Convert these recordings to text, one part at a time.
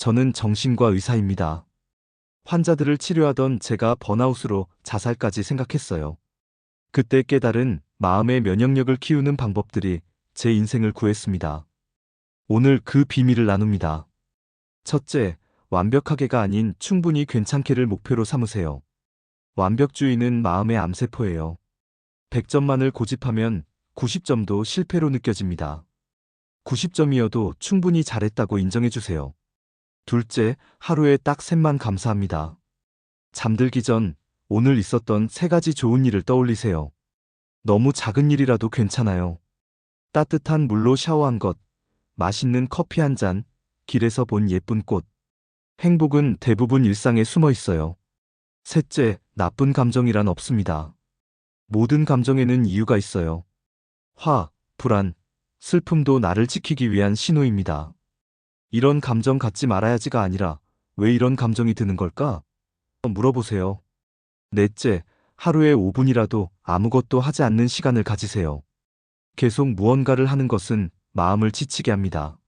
저는 정신과 의사입니다. 환자들을 치료하던 제가 번아웃으로 자살까지 생각했어요. 그때 깨달은 마음의 면역력을 키우는 방법들이 제 인생을 구했습니다. 오늘 그 비밀을 나눕니다. 첫째, 완벽하게가 아닌 충분히 괜찮게를 목표로 삼으세요. 완벽주의는 마음의 암세포예요. 100점만을 고집하면 90점도 실패로 느껴집니다. 90점이어도 충분히 잘했다고 인정해주세요. 둘째, 하루에 딱 셋만 감사합니다. 잠들기 전 오늘 있었던 세 가지 좋은 일을 떠올리세요. 너무 작은 일이라도 괜찮아요. 따뜻한 물로 샤워한 것, 맛있는 커피 한 잔, 길에서 본 예쁜 꽃. 행복은 대부분 일상에 숨어 있어요. 셋째, 나쁜 감정이란 없습니다. 모든 감정에는 이유가 있어요. 화, 불안, 슬픔도 나를 지키기 위한 신호입니다. 이런 감정 갖지 말아야지가 아니라 왜 이런 감정이 드는 걸까? 물어보세요. 넷째, 하루에 5분이라도 아무것도 하지 않는 시간을 가지세요. 계속 무언가를 하는 것은 마음을 지치게 합니다.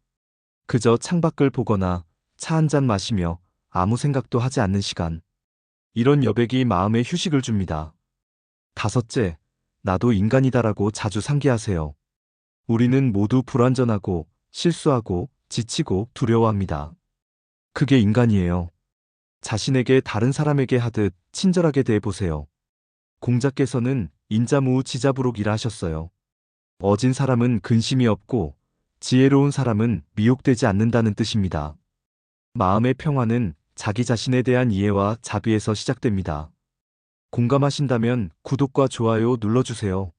그저 창밖을 보거나 차 한 잔 마시며 아무 생각도 하지 않는 시간. 이런 여백이 마음에 휴식을 줍니다. 다섯째, 나도 인간이다라고 자주 상기하세요. 우리는 모두 불완전하고 실수하고 지치고 두려워합니다. 그게 인간이에요. 자신에게 다른 사람에게 하듯 친절하게 대해보세요. 공자께서는 인자무후 지자부록이라 하셨어요. 어진 사람은 근심이 없고 지혜로운 사람은 미혹되지 않는다는 뜻입니다. 마음의 평화는 자기 자신에 대한 이해와 자비에서 시작됩니다. 공감하신다면 구독과 좋아요 눌러주세요.